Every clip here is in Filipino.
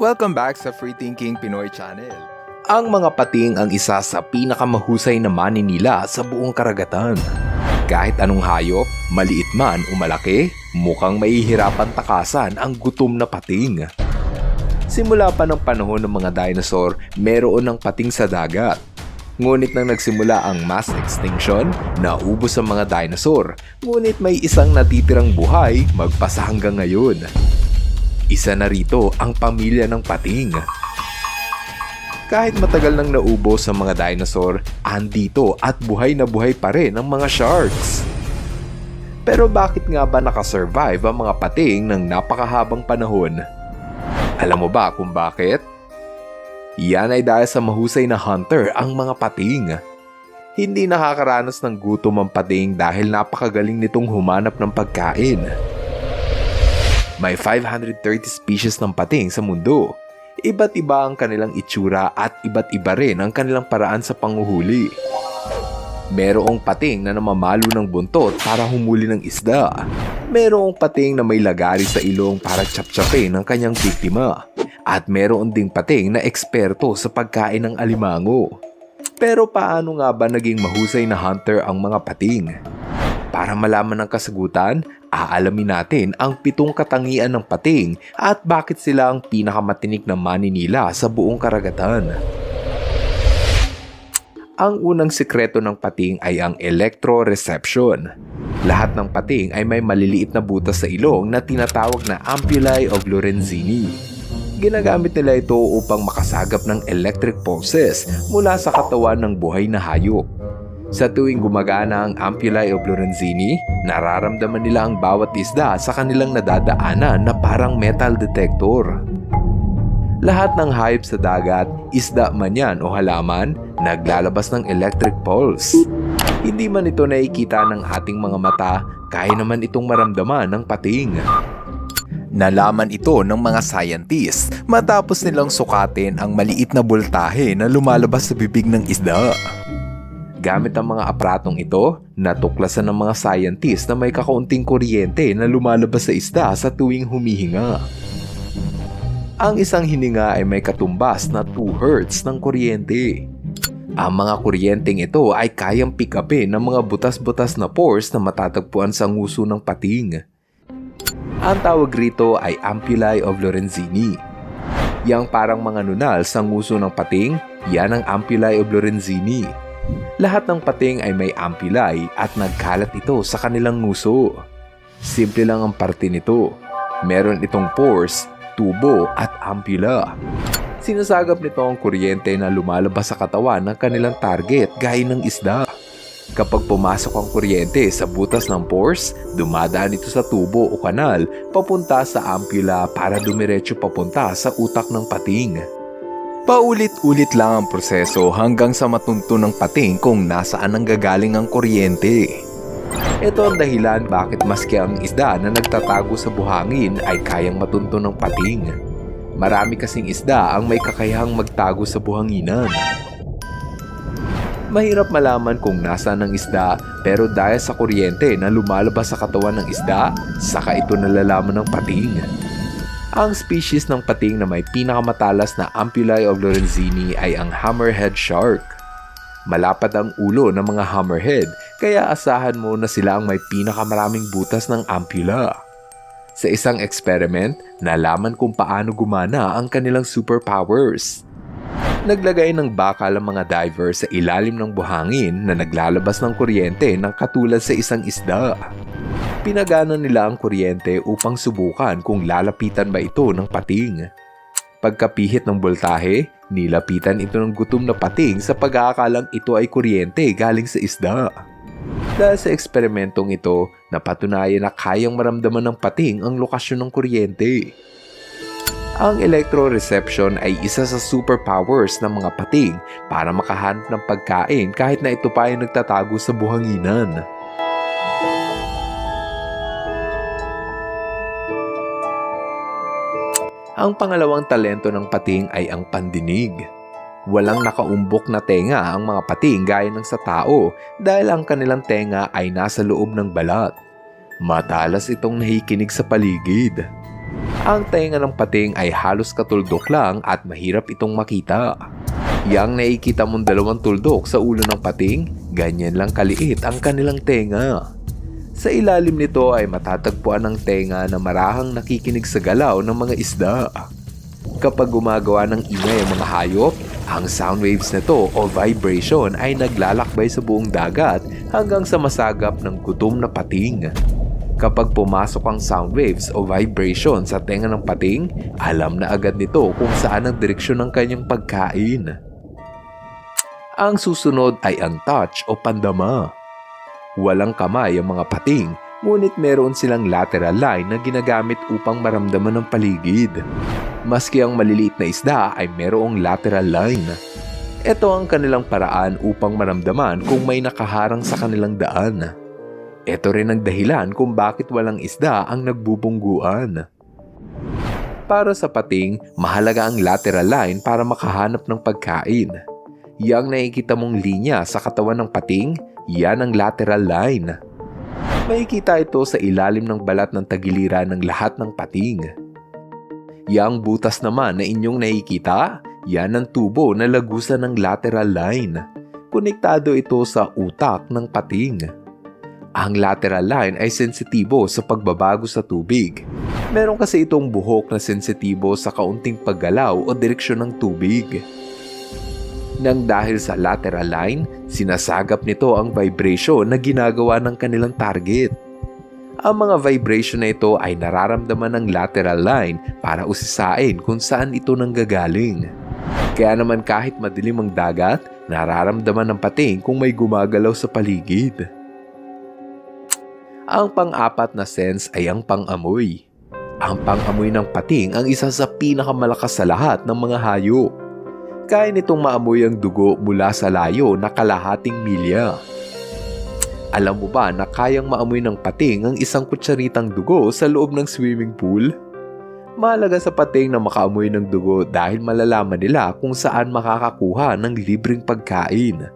Welcome back sa Free Thinking Pinoy Channel. Ang mga pating ang isa sa pinakamahusay na maninila sa buong karagatan. Kahit anong hayop, maliit man o malaki, mukhang mahihirapan takasan ang gutom na pating. Simula pa ng panahon ng mga dinosaur, meron ng pating sa dagat. Ngunit nang nagsimula ang mass extinction, naubos ang mga dinosaur. Ngunit may isang natitirang buhay magpasa hanggang ngayon. Isa na rito ang pamilya ng pating. Kahit matagal nang naubos ang mga dinosaur, andito at buhay na buhay pa rin ang mga sharks. Pero bakit nga ba nakasurvive ang mga pating ng napakahabang panahon? Alam mo ba kung bakit? Yan ay dahil sa mahusay na hunter ang mga pating. Hindi nakakaranas ng gutom ang pating dahil napakagaling nitong humanap ng pagkain. May 530 species ng pating sa mundo. Iba't iba ang kanilang itsura at iba't iba rin ang kanilang paraan sa panguhuli. Merong pating na namamalo ng buntot para humuli ng isda. Merong pating na may lagari sa ilong para tsaptsapin ang kanyang biktima. At meron ding pating na eksperto sa pagkain ng alimango. Pero paano nga ba naging mahusay na hunter ang mga pating? Para malaman ang kasagutan, aalamin natin ang pitong katangian ng pating at bakit sila ang pinakamatinik na maninila sa buong karagatan. Ang unang sikreto ng pating ay ang electroreception. Lahat ng pating ay may maliliit na butas sa ilong na tinatawag na ampullae of Lorenzini. Ginagamit nila ito upang makasagap ng electric pulses mula sa katawan ng buhay na hayop. Sa tuwing gumagana ang ampullae of Lorenzini, nararamdaman nila ang bawat isda sa kanilang nadadaanan na parang metal detector. Lahat ng hayop sa dagat, isda man yan o halaman, naglalabas ng electric pulse. Hindi man ito nakikita ng ating mga mata, kaya naman itong maramdaman ng pating. Nalaman ito ng mga scientists matapos nilang sukatin ang maliit na bultahe na lumalabas sa bibig ng isda. Gamit ang mga apratong ito, natuklasan ng mga scientists na may kakaunting kuryente na lumalabas sa isda sa tuwing humihinga. Ang isang hininga ay may katumbas na 2 Hz ng kuryente. Ang mga kuryenteng ito ay kayang pick upin ng mga butas-butas na pores na matatagpuan sa nguso ng pating. Ang tawag rito ay ampullae of Lorenzini. Yang parang mga nunal sa nguso ng pating, yan ang ampullae of Lorenzini. Lahat ng pating ay may ampullae at nagkalat ito sa kanilang nguso. Simple lang ang parte nito. Meron itong pores, tubo at ampulla. Sinasagap nito ang kuryente na lumalabas sa katawan ng kanilang target gaya ng isda. Kapag pumasok ang kuryente sa butas ng pores, dumadaan ito sa tubo o kanal papunta sa ampulla para dumiretso papunta sa utak ng pating. Paulit-ulit lang ang proseso hanggang sa matunto ng pating kung nasaan ang gagaling ang kuryente. Ito ang dahilan bakit maski ang isda na nagtatago sa buhangin ay kayang matunto ng pating. Marami kasing isda ang may kakayahang magtago sa buhanginan. Mahirap malaman kung nasaan ang isda pero dahil sa kuryente na lumalabas sa katawan ng isda, saka ito nalalaman ng pating. Ang species ng pating na may pinakamatalas na ampullae of Lorenzini ay ang hammerhead shark. Malapad ang ulo ng mga hammerhead kaya asahan mo na sila ang may pinakamaraming butas ng ampulla. Sa isang experiment, nalaman kung paano gumana ang kanilang superpowers. Naglagay ng bakal ang mga divers sa ilalim ng buhangin na naglalabas ng kuryente ng katulad sa isang isda. Pinagana nila ang kuryente upang subukan kung lalapitan ba ito ng pating. Pagkapihit ng voltahe, nilapitan ito ng gutom na pating sa pag-aakalang ito ay kuryente galing sa isda. Dahil sa eksperimentong ito, napatunayan na kayang maramdaman ng pating ang lokasyon ng kuryente. Ang electroreception ay isa sa superpowers ng mga pating para makahanap ng pagkain kahit na ito pa ay nagtatago sa buhanginan. Ang pangalawang talento ng pating ay ang pandinig. Walang nakaumbok na tenga ang mga pating gaya ng sa tao dahil ang kanilang tenga ay nasa loob ng balat. Madalas itong nahikinig sa paligid. Ang tenga ng pating ay halos katuldok lang at mahirap itong makita. Yang nakikita mong dalawang tuldok sa ulo ng pating, ganyan lang kaliit ang kanilang tenga. Sa ilalim nito ay matatagpuan ang tenga na marahang nakikinig sa galaw ng mga isda. Kapag gumagawa ng ingay ang mga hayop, ang sound waves nito o vibration ay naglalakbay sa buong dagat hanggang sa masagap ng gutom na pating. Kapag pumasok ang sound waves o vibration sa tenga ng pating, alam na agad nito kung saan ang direksyon ng kanyang pagkain. Ang susunod ay ang touch o pandama. Walang kamay ang mga pating, ngunit meron silang lateral line na ginagamit upang maramdaman ang paligid. Maski ang maliliit na isda ay merong lateral line. Ito ang kanilang paraan upang maramdaman kung may nakaharang sa kanilang daan. Ito rin ang dahilan kung bakit walang isda ang nagbubungguan. Para sa pating, mahalaga ang lateral line para makahanap ng pagkain. Yang nakikita mong linya sa katawan ng pating, yan ang lateral line. Makikita ito sa ilalim ng balat ng tagiliran ng lahat ng pating. Yang butas naman na inyong nakikita, yan ang tubo na lagusan ng lateral line. Konektado ito sa utak ng pating. Ang lateral line ay sensitibo sa pagbabago sa tubig. Meron kasi itong buhok na sensitibo sa kaunting paggalaw o direksyon ng tubig. Nang dahil sa lateral line, sinasagap nito ang vibration na ginagawa ng kanilang target. Ang mga vibration na ito ay nararamdaman ng lateral line para usisain kung saan ito nanggagaling. Kaya naman kahit madilim ang dagat, nararamdaman ng pating kung may gumagalaw sa paligid. Ang pang-apat na sense ay ang pang-amoy. Ang pang-amoy ng pating ang isa sa pinakamalakas sa lahat ng mga hayop. Kaya nitong maamoy ang dugo mula sa layo na kalahating milya. Alam mo ba na kayang maamoy ng pating ang isang kutsaritang dugo sa loob ng swimming pool? Mahalaga sa pating na makaamoy ng dugo dahil malalaman nila kung saan makakakuha ng libreng pagkain.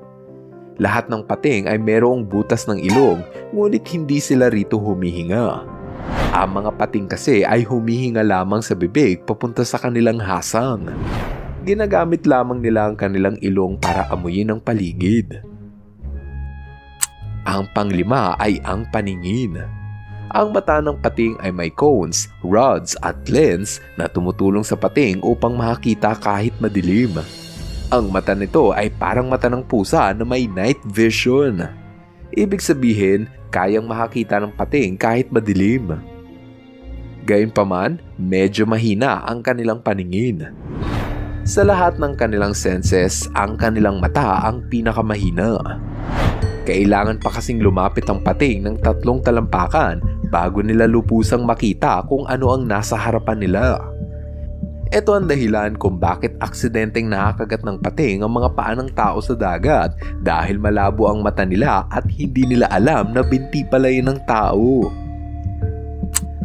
Lahat ng pating ay merong butas ng ilong, ngunit hindi sila rito humihinga. Ang mga pating kasi ay humihinga lamang sa bibig papunta sa kanilang hasang. Ginagamit lamang nila ang kanilang ilong para amuyin ang paligid. Ang panglima ay ang paningin. Ang mata ng pating ay may cones, rods at lens na tumutulong sa pating upang makakita kahit madilim. Ang mata nito ay parang mata ng pusa na may night vision. Ibig sabihin, kayang makakita ng pating kahit madilim. Gayunpaman, medyo mahina ang kanilang paningin. Sa lahat ng kanilang senses, ang kanilang mata ang pinakamahina. Kailangan pa kasing lumapit ang pating ng tatlong talampakan bago nila lupusang makita kung ano ang nasa harapan nila. Ito ang dahilan kung bakit aksidenteng nakakagat ng pating ang mga paa ng tao sa dagat dahil malabo ang mata nila at hindi nila alam na binti pala yun ng tao.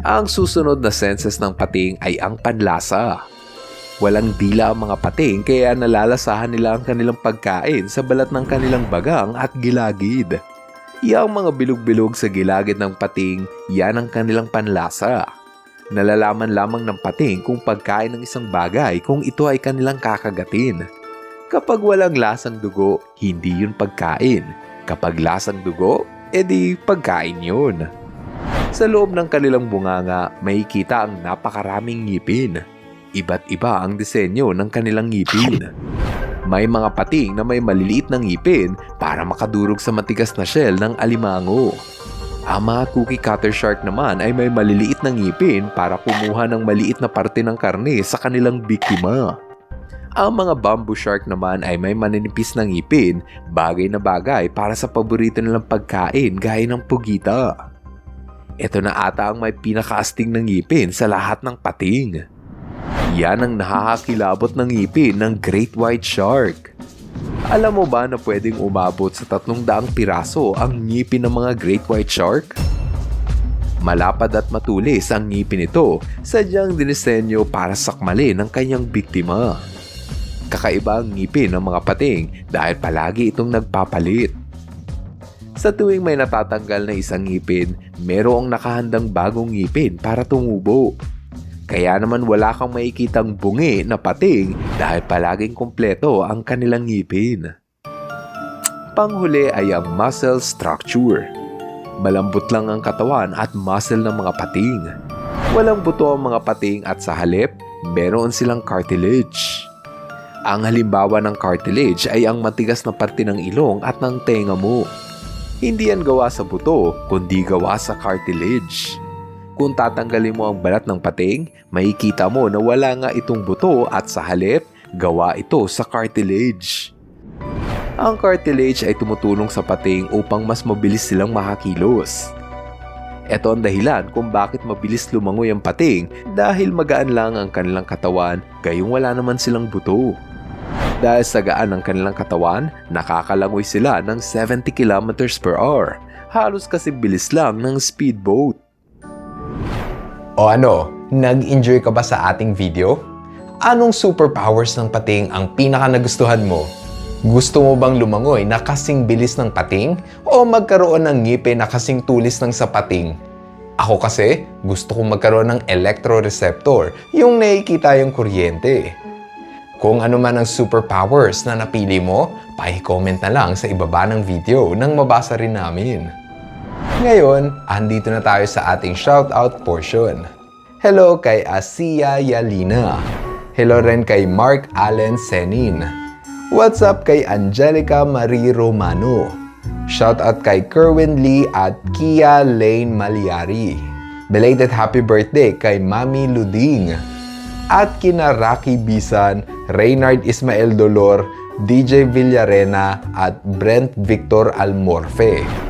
Ang susunod na senses ng pating ay ang panlasa. Walang dila ang mga pating kaya nalalasahan nila ang kanilang pagkain sa balat ng kanilang bagang at gilagid. Yang mga bilog-bilog sa gilagid ng pating, yan ang kanilang panlasa. Nalalaman lamang ng pating kung pagkain ng isang bagay kung ito ay kanilang kakagatin. Kapag walang lasang dugo, hindi yun pagkain. Kapag lasang dugo, edi pagkain yun. Sa loob ng kanilang bunganga, may kita ang napakaraming ngipin. Iba't iba ang disenyo ng kanilang ngipin. May mga pating na may maliliit na ngipin para makadurog sa matigas na shell ng alimango. Ang mga cookie cutter shark naman ay may maliliit na ngipin para kumuha ng maliit na parte ng karne sa kanilang biktima. Ang mga bamboo shark naman ay may maninipis na ngipin, bagay na bagay para sa paborito nilang pagkain gaya ng pugita. Ito na ata ang may pinakaasting ng ngipin sa lahat ng pating. Yan ang nakakakilabot ng ngipin ng Great White Shark. Alam mo ba na pwedeng umabot sa tatlong daang piraso ang ngipin ng mga Great White Shark? Malapad at matulis ang ngipin nito, sadyang dinisenyo para sakmalin ang kanyang biktima. Kakaiba ang ngipin ng mga pating dahil palagi itong nagpapalit. Sa tuwing may natatanggal na isang ngipin, merong nakahandang bagong ngipin para tumubo. Kaya naman wala kang makikitang bungi na pating dahil palaging kumpleto ang kanilang ngipin. Panghuli ay ang muscle structure. Malambot lang ang katawan at muscle ng mga pating. Walang buto ang mga pating at sa halip, meron silang cartilage. Ang halimbawa ng cartilage ay ang matigas na parte ng ilong at ng tenga mo. Hindi yan gawa sa buto, kundi gawa sa cartilage. Kung tatanggalin mo ang balat ng pating, makikita mo na wala nga itong buto at sa halip, gawa ito sa cartilage. Ang cartilage ay tumutulong sa pating upang mas mabilis silang makakilos. Ito ang dahilan kung bakit mabilis lumangoy ang pating dahil magaan lang ang kanilang katawan gayong wala naman silang buto. Dahil sa gaan ng kanilang katawan, nakakalangoy sila ng 70 km per hour. Halos kasi bilis lang ng speedboat. O ano, nag-enjoy ka ba sa ating video? Anong superpowers ng pating ang pinaka nagustuhan mo? Gusto mo bang lumangoy na kasing bilis ng pating? O magkaroon ng ngipin na kasing tulis ng sa pating? Ako kasi, gusto kong magkaroon ng electroreceptor, yung nakikita yung kuryente. Kung ano man ang superpowers na napili mo, pa-comment na lang sa ibaba ng video nang mabasa rin namin. Ngayon, andito na tayo sa ating shoutout portion. Hello kay Asia Yalina. Hello rin kay Mark Allen Senin. What's up kay Angelica Marie Romano. Shoutout kay Kerwin Lee at Kia Lane Maliari. Belated happy birthday kay Mami Luding. At kina Rocky Bisan, Reynard Ismael Dolor, DJ Villarena at Brent Victor Almorfe.